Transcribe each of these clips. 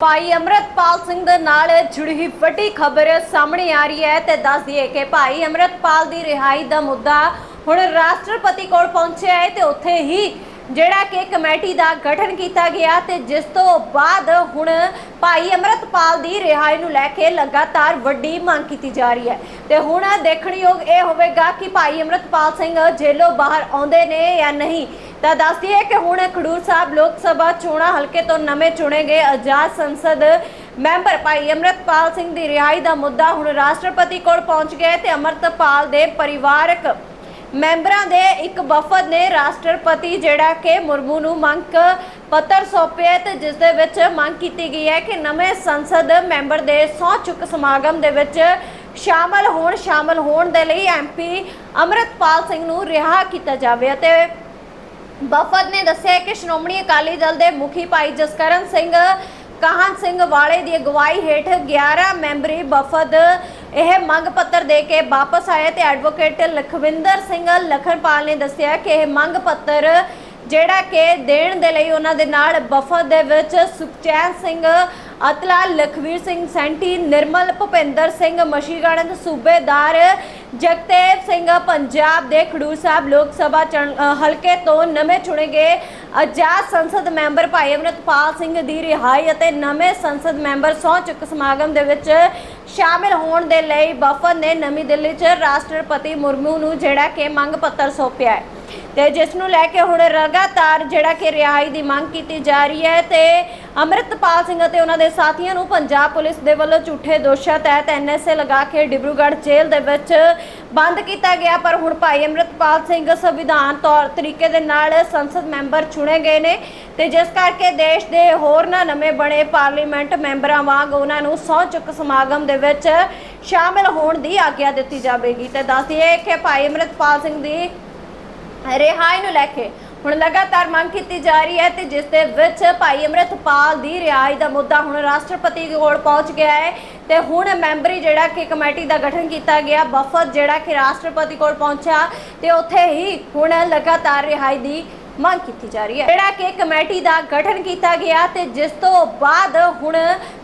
ਭਾਈ ਅਮਰਤਪਾਲ ਸਿੰਘ ਦੇ ਨਾਲ ਜੁੜੀ ਹੋਈ ਵੱਡੀ ਖਬਰ ਸਾਹਮਣੇ ਆ ਰਹੀ ਹੈ ਤੇ ਦੱਸ ਦਈਏ ਕਿ ਭਾਈ ਅਮਰਤਪਾਲ ਦੀ ਰਿਹਾਈ ਦਾ ਮੁੱਦਾ ਹੁਣ ਰਾਸ਼ਟਰਪਤੀ ਕੋਲ ਪਹੁੰਚਿਆ ਹੈ ਤੇ ਉੱਥੇ ਹੀ ਜਿਹੜਾ ਕਿ ਕਮੇਟੀ ਦਾ ਗਠਨ ਕੀਤਾ ਗਿਆ ਤੇ ਜਿਸ ਤੋਂ ਬਾਅਦ ਹੁਣ ਭਾਈ ਅਮਰਤਪਾਲ ਦੀ ਰਿਹਾਈ ਨੂੰ ਲੈ ਕੇ ਲਗਾਤਾਰ ਵੱਡੀ ਮੰਗ ਕੀਤੀ ਜਾ ਰਹੀ ਹੈ। ਤੇ ਹੁਣ ਦੇਖਣਯੋਗ ਇਹ ਹੋਵੇਗਾ ਕਿ ਭਾਈ ਅਮਰਤਪਾਲ ਸਿੰਘ ਜੇਲੋਂ ਬਾਹਰ ਆਉਂਦੇ ਨੇ ਜਾਂ ਨਹੀਂ। ਤਾਂ ਦੱਸਦੀ ਹੈ ਕਿ ਹੁਣ ਖਡੂਰ ਸਾਹਿਬ ਲੋਕ ਸਭਾ ਚੋਣਾਂ ਹਲਕੇ ਤੋਂ ਨਵੇਂ ਚੁਣੇ ਗਏ ਆਜ਼ਾਦ ਸੰਸਦ ਮੈਂਬਰ ਭਾਈ ਅਮਰਤਪਾਲ ਸਿੰਘ ਦੀ ਰਿਹਾਈ ਦਾ ਮੁੱਦਾ ਹੁਣ ਰਾਸ਼ਟਰਪਤੀ ਕੋਲ ਪਹੁੰਚ ਗਿਆ ਹੈ ਤੇ ਅਮਰਤਪਾਲ ਦੇ ਪਰਿਵਾਰਕ ਮੈਂਬਰਾਂ ਦੇ ਇੱਕ ਵਫਦ ਨੇ ਰਾਸ਼ਟਰਪਤੀ ਜਿਹੜਾ ਕਿ ਮੁਰਮੂ ਨੂੰ ਮੰਗ ਪੱਤਰ ਸੌਂਪਿਆ ਹੈ ਤੇ ਜਿਸ ਦੇ ਵਿੱਚ ਮੰਗ ਕੀਤੀ ਗਈ ਹੈ ਕਿ ਨਵੇਂ ਸੰਸਦ ਮੈਂਬਰ ਦੇ ਸਹੁੰ ਚੁੱਕ ਸਮਾਗਮ ਦੇ ਵਿੱਚ ਸ਼ਾਮਲ ਹੋਣ ਸ਼ਾਮਲ ਹੋਣ ਦੇ ਲਈ ਐਮਪੀ ਅਮਰਤਪਾਲ ਸਿੰਘ ਨੂੰ ਰਿਹਾ ਕੀਤਾ ਜਾਵੇ ਅਤੇ ਵਫਦ ਨੇ ਦੱਸਿਆ ਕਿ ਸ਼੍ਰੋਮਣੀ ਅਕਾਲੀ ਦਲ ਦੇ ਮੁਖੀ ਭਾਈ ਜਸਕਰਨ ਸਿੰਘ, ਕਾਹਨ ਸਿੰਘ ਵਾਲੇ ਦੀ ਅਗਵਾਈ ਹੇਠ 11 ਮੈਂਬਰੀ ਵਫਦ ਇਹ ਮੰਗ ਪੱਤਰ ਦੇ ਕੇ ਵਾਪਸ ਆਇਆ ਤੇ ਐਡਵੋਕੇਟ ਲਖਵਿੰਦਰ ਸਿੰਘ ਲਖਨਪਾਲ ਨੇ ਦੱਸਿਆ ਕਿ ਇਹ ਮੰਗ ਪੱਤਰ ਜਿਹੜਾ ਕਿ ਦੇਣ ਦੇ ਲਈ ਉਹਨਾਂ ਦੇ ਨਾਲ ਵਫਦ ਦੇ ਵਿੱਚ ਸੁਖਚੈਨ ਸਿੰਘ ਅਤਲਾ ਲਖਵੀਰ ਸਿੰਘ ਸੈਂਟੀ, ਨਿਰਮਲ ਭੁਪਿੰਦਰ ਸਿੰਘ ਮਸ਼ੀਗੜ੍ਹ ਸੂਬੇਦਾਰ ਜਗਤੇਵ ਸਿੰਘ ਪੰਜਾਬ ਦੇ ਖਡੂਰ ਸਾਹਿਬ ਲੋਕ ਸਭਾ ਚੁਣ- ਹਲਕੇ ਤੋਂ ਨਵੇਂ ਚੁਣੇ ਗਏ ਆਜ਼ਾਦ ਸੰਸਦ ਮੈਂਬਰ ਭਾਈ ਅਮਰਤਪਾਲ ਸਿੰਘ ਦੀ ਰਿਹਾਈ ਅਤੇ ਨਵੇਂ ਸੰਸਦ ਮੈਂਬਰ ਸਹੁੰ ਚੁੱਕ ਸਮਾਗਮ ਦੇ ਵਿੱਚ ਸ਼ਾਮਿਲ ਹੋਣ ਦੇ ਲਈ ਵਫਦ ਨੇ ਨਵੀਂ ਦਿੱਲੀ 'ਚ ਰਾਸ਼ਟਰਪਤੀ ਮੁਰਮੂ ਨੂੰ ਜਿਹੜਾ ਕਿ ਮੰਗ ਪੱਤਰ ਸੌਂਪਿਆ ਹੈ। ਤੇ ਜਿਸ ਨੂੰ ਲੈ ਕੇ ਹੁਣ ਲਗਾਤਾਰ ਜਿਹੜਾ ਕਿ ਰਿਹਾਈ ਦੀ ਮੰਗ ਕੀਤੀ ਜਾ ਰਹੀ ਹੈ ਤੇ ਅਮਰਿਤਪਾਲ ਸਿੰਘ ਅਤੇ ਉਹਨਾਂ ਦੇ ਸਾਥੀਆਂ ਨੂੰ ਪੰਜਾਬ ਪੁਲਿਸ ਦੇ ਵੱਲੋਂ ਝੂਠੇ ਦੋਸ਼ਾਂ ਤਹਿਤ ਐਨਐਸਏ ਲਗਾ ਕੇ ਡਿਬਰੂਗੜ੍ਹ ਜੇਲ੍ਹ ਦੇ ਵਿੱਚ ਬੰਦ ਕੀਤਾ ਗਿਆ, ਪਰ ਹੁਣ ਭਾਈ ਅਮਰਿਤਪਾਲ ਸਿੰਘ ਸੰਵਿਧਾਨ ਤੌਰ ਤਰੀਕੇ ਦੇ ਨਾਲ ਸੰਸਦ ਮੈਂਬਰ ਚੁਣੇ ਗਏ ਨੇ ਤੇ ਜਿਸ ਕਰਕੇ ਦੇਸ਼ ਦੇ ਹੋਰ ਨਾ ਨਵੇਂ ਬਣੇ ਪਾਰਲੀਮੈਂਟ ਮੈਂਬਰਾਂ ਵਾਂਗ ਉਹਨਾਂ ਨੂੰ ਸਹੁੰ ਚੁੱਕ ਸਮਾਗਮ ਦੇ ਵਿੱਚ ਸ਼ਾਮਿਲ ਹੋਣ ਦੀ ਆਗਿਆ ਦਿੱਤੀ ਜਾਵੇਗੀ। ਤੇ ਦੱਸ ਦਈਏ ਕਿ ਭਾਈ ਅਮਰਿਤਪਾਲ ਸਿੰਘ ਦੀ ਰਿਹਾਈ ਨੂੰ ਲੈ ਕੇ। ਹੁਣ ਲਗਾਤਾਰ ਮੰਗ ਕੀਤੀ ਜਾ ਰਹੀ ਹੈ ਤੇ ਜਿਸ ਦੇ ਵਿੱਚ ਭਾਈ ਅਮਰਿਤਪਾਲ ਦੀ ਰਿਹਾਈ ਦਾ ਮੁੱਦਾ ਹੁਣ ਰਾਸ਼ਟਰਪਤੀ ਕੋਲ ਪਹੁੰਚ ਗਿਆ ਹੈ ਤੇ ਹੁਣ ਮੈਂਬਰੀ ਜਿਹੜਾ ਕਿ ਕਮੇਟੀ ਦਾ ਗਠਨ ਕੀਤਾ ਗਿਆ ਵਫਦ ਜਿਹੜਾ ਕਿ ਰਾਸ਼ਟਰਪਤੀ ਕੋਲ ਪਹੁੰਚਿਆ ਤੇ ਉੱਥੇ ਹੀ ਹੁਣ ਲਗਾਤਾਰ ਰਿਹਾਈ ਦੀ ਮੰਗ ਕੀਤੀ ਜਾ ਰਹੀ ਹੈ। ਜਿਹੜਾ ਕਿ ਕਮੇਟੀ ਦਾ ਗਠਨ ਕੀਤਾ ਗਿਆ ਤੇ ਜਿਸ ਤੋਂ ਬਾਅਦ ਹੁਣ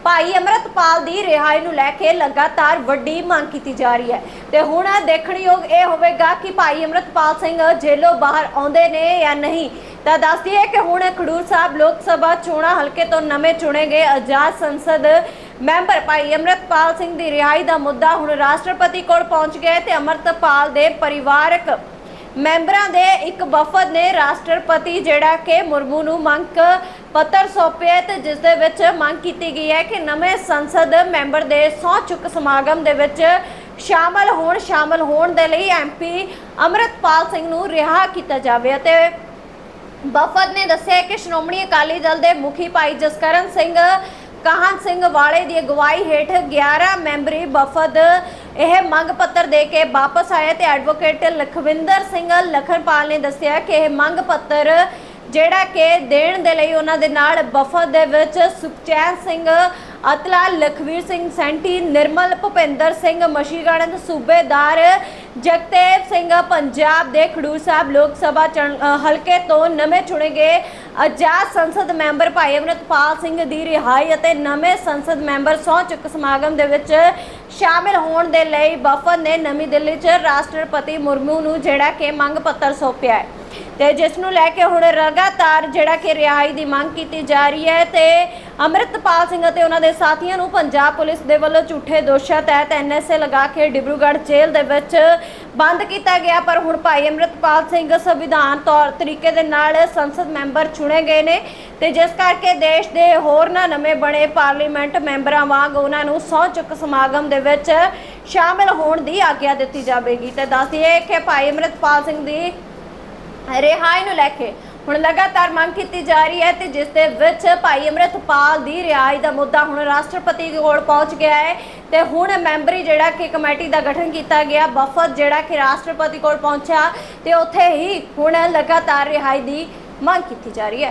ਭਾਈ ਅਮਰਤਪਾਲ ਦੀ ਰਿਹਾਈ ਨੂੰ ਲੈ ਕੇ ਲਗਾਤਾਰ ਵੱਡੀ ਮੰਗ ਕੀਤੀ ਜਾ ਰਹੀ ਹੈ। ਤੇ ਹੁਣ ਦੇਖਣਯੋਗ ਇਹ ਹੋਵੇਗਾ ਕਿ ਭਾਈ ਅਮਰਤਪਾਲ ਸਿੰਘ ਜੇਲੋਂ ਬਾਹਰ ਆਉਂਦੇ ਨੇ ਜਾਂ ਨਹੀਂ। ਤਾਂ ਦੱਸਦੀ ਹੈ ਕਿ ਹੁਣ ਖਡੂਰ ਸਾਹਿਬ ਲੋਕ ਸਭਾ ਚੋਣਾਂ ਹਲਕੇ ਤੋਂ ਨਵੇਂ ਚੁਣੇ ਗਏ ਆਜ਼ਾਦ ਸੰਸਦ ਮੈਂਬਰ ਭਾਈ ਅਮਰਤਪਾਲ ਸਿੰਘ ਦੀ ਰਿਹਾਈ ਦਾ ਮੁੱਦਾ ਹੁਣ ਰਾਸ਼ਟਰਪਤੀ ਕੋਲ ਪਹੁੰਚ ਗਿਆ ਹੈ ਤੇ ਅਮਰਤਪਾਲ ਦੇ ਪਰਿਵਾਰਕ ਮੈਂਬਰਾਂ ਦੇ ਇੱਕ ਵਫਦ ਨੇ ਰਾਸ਼ਟਰਪਤੀ ਜਿਹੜਾ ਕਿ ਮੁਰਮੂ ਨੂੰ ਮੰਗ ਪੱਤਰ ਸੌਂਪਿਆ ਹੈ ਤੇ ਜਿਸ ਦੇ ਵਿੱਚ ਮੰਗ ਕੀਤੀ ਗਈ ਹੈ ਕਿ ਨਵੇਂ ਸੰਸਦ ਮੈਂਬਰ ਦੇ ਸਹੁੰ ਚੁੱਕ ਸਮਾਗਮ ਦੇ ਵਿੱਚ ਸ਼ਾਮਲ ਹੋਣ ਸ਼ਾਮਲ ਹੋਣ ਦੇ ਲਈ ਐਮਪੀ ਅਮਰਤਪਾਲ ਸਿੰਘ ਨੂੰ ਰਿਹਾ ਕੀਤਾ ਜਾਵੇ ਅਤੇ ਵਫਦ ਨੇ ਦੱਸਿਆ ਕਿ ਸ਼੍ਰੋਮਣੀ ਅਕਾਲੀ ਦਲ ਦੇ ਮੁਖੀ ਭਾਈ ਜਸਕਰਨ ਸਿੰਘ, ਕਾਹਨ ਸਿੰਘ ਵਾਲੇ ਦੀ ਅਗਵਾਈ ਹੇਠ 11 ਮੈਂਬਰੀ ਵਫਦ ਇਹ ਮੰਗ ਪੱਤਰ ਦੇ ਕੇ ਵਾਪਸ ਆਇਆ ਤੇ ਐਡਵੋਕੇਟ ਲਖਵਿੰਦਰ ਸਿੰਘ ਲਖਨਪਾਲ ਨੇ ਦੱਸਿਆ ਕਿ ਇਹ ਮੰਗ ਪੱਤਰ ਜਿਹੜਾ ਕਿ ਦੇਣ ਦੇ ਲਈ ਉਹਨਾਂ ਦੇ ਨਾਲ ਵਫਦ ਦੇ ਵਿੱਚ ਸੁਖਚੈਨ ਸਿੰਘ, ਅਤਲਾ ਲਖਵੀਰ ਸਿੰਘ ਸੈਂਟੀ, ਨਿਰਮਲ ਭੁਪਿੰਦਰ ਸਿੰਘ ਮਸ਼ੀਗੜ੍ਹ ਸੂਬੇਦਾਰ, ਜਗਤੇਵ ਸਿੰਘ ਪੰਜਾਬ ਦੇ ਖਡੂਰ ਸਾਹਿਬ ਲੋਕ ਸਭਾ ਚੁਣ- ਹਲਕੇ ਤੋਂ ਨਵੇਂ ਚੁਣੇ ਗਏ ਆਜ਼ਾਦ ਸੰਸਦ ਮੈਂਬਰ ਭਾਈ ਅਮਰਤਪਾਲ ਸਿੰਘ ਦੀ ਰਿਹਾਈ ਅਤੇ ਨਵੇਂ ਸੰਸਦ ਮੈਂਬਰ ਸਹੁੰ ਚੁੱਕ ਸਮਾਗਮ ਦੇ ਵਿੱਚ ਸ਼ਾਮਿਲ ਹੋਣ ਦੇ ਲਈ ਵਫਦ ਨੇ ਨਵੀਂ ਦਿੱਲੀ 'ਚ ਰਾਸ਼ਟਰਪਤੀ ਮੁਰਮੂ ਨੂੰ ਜਿਹੜਾ ਕਿ ਮੰਗ ਪੱਤਰ ਸੌਂਪਿਆ ਹੈ। ਤੇ ਜਿਸ ਨੂੰ ਲੈ ਕੇ ਹੁਣ ਲਗਾਤਾਰ ਜਿਹੜਾ ਕਿ ਰਿਹਾਈ ਦੀ ਮੰਗ ਕੀਤੀ ਜਾ ਰਹੀ ਹੈ ਤੇ ਅਮਰਿਤਪਾਲ ਸਿੰਘ ਅਤੇ ਉਹਨਾਂ ਦੇ ਸਾਥੀਆਂ ਨੂੰ ਪੰਜਾਬ ਪੁਲਿਸ ਦੇ ਵੱਲੋਂ ਝੂਠੇ ਦੋਸ਼ਾਂ ਤਹਿਤ ਐਨਐਸਏ ਲਗਾ ਕੇ ਡਿਬਰੂਗੜ੍ਹ ਜੇਲ੍ਹ ਦੇ ਵਿੱਚ ਬੰਦ ਕੀਤਾ ਗਿਆ, ਪਰ ਹੁਣ ਭਾਈ ਅਮਰਿਤਪਾਲ ਸਿੰਘ ਸੰਵਿਧਾਨ ਤੌਰ ਤਰੀਕੇ ਦੇ ਨਾਲ ਸੰਸਦ ਮੈਂਬਰ ਚੁਣੇ ਗਏ ਨੇ ਤੇ ਜਿਸ ਕਰਕੇ ਦੇਸ਼ ਦੇ ਹੋਰ ਨਾ ਨਵੇਂ ਬਣੇ ਪਾਰਲੀਮੈਂਟ ਮੈਂਬਰਾਂ ਵਾਂਗ ਉਹਨਾਂ ਨੂੰ ਸਹੁੰ ਚੁੱਕ ਸਮਾਗਮ ਦੇ ਵਿੱਚ ਸ਼ਾਮਿਲ ਹੋਣ ਦੀ ਆਗਿਆ ਦਿੱਤੀ ਜਾਵੇਗੀ। ਤੇ ਦੱਸਦੀਏ ਕਿ ਭਾਈ ਅਮਰਿਤਪਾਲ ਸਿੰਘ ਦੀ ਰਿਹਾਈ ਨੂੰ ਲੈ ਕੇ। ਹੁਣ ਲਗਾਤਾਰ ਮੰਗ ਕੀਤੀ ਜਾ ਰਹੀ ਹੈ ਤੇ ਜਿਸ ਦੇ ਵਿੱਚ ਭਾਈ ਅਮਰਿਤਪਾਲ ਦੀ ਰਿਹਾਈ ਦਾ ਮੁੱਦਾ ਹੁਣ ਰਾਸ਼ਟਰਪਤੀ ਕੋਲ ਪਹੁੰਚ ਗਿਆ ਹੈ ਤੇ ਹੁਣ ਮੈਂਬਰੀ ਜਿਹੜਾ ਕਿ ਕਮੇਟੀ ਦਾ ਗਠਨ ਕੀਤਾ ਗਿਆ ਵਫਦ ਜਿਹੜਾ ਕਿ ਰਾਸ਼ਟਰਪਤੀ ਕੋਲ ਪਹੁੰਚਿਆ ਤੇ ਉੱਥੇ ਹੀ ਹੁਣ ਲਗਾਤਾਰ ਰਿਹਾਈ ਦੀ ਮੰਗ ਕੀਤੀ ਜਾ ਰਹੀ ਹੈ।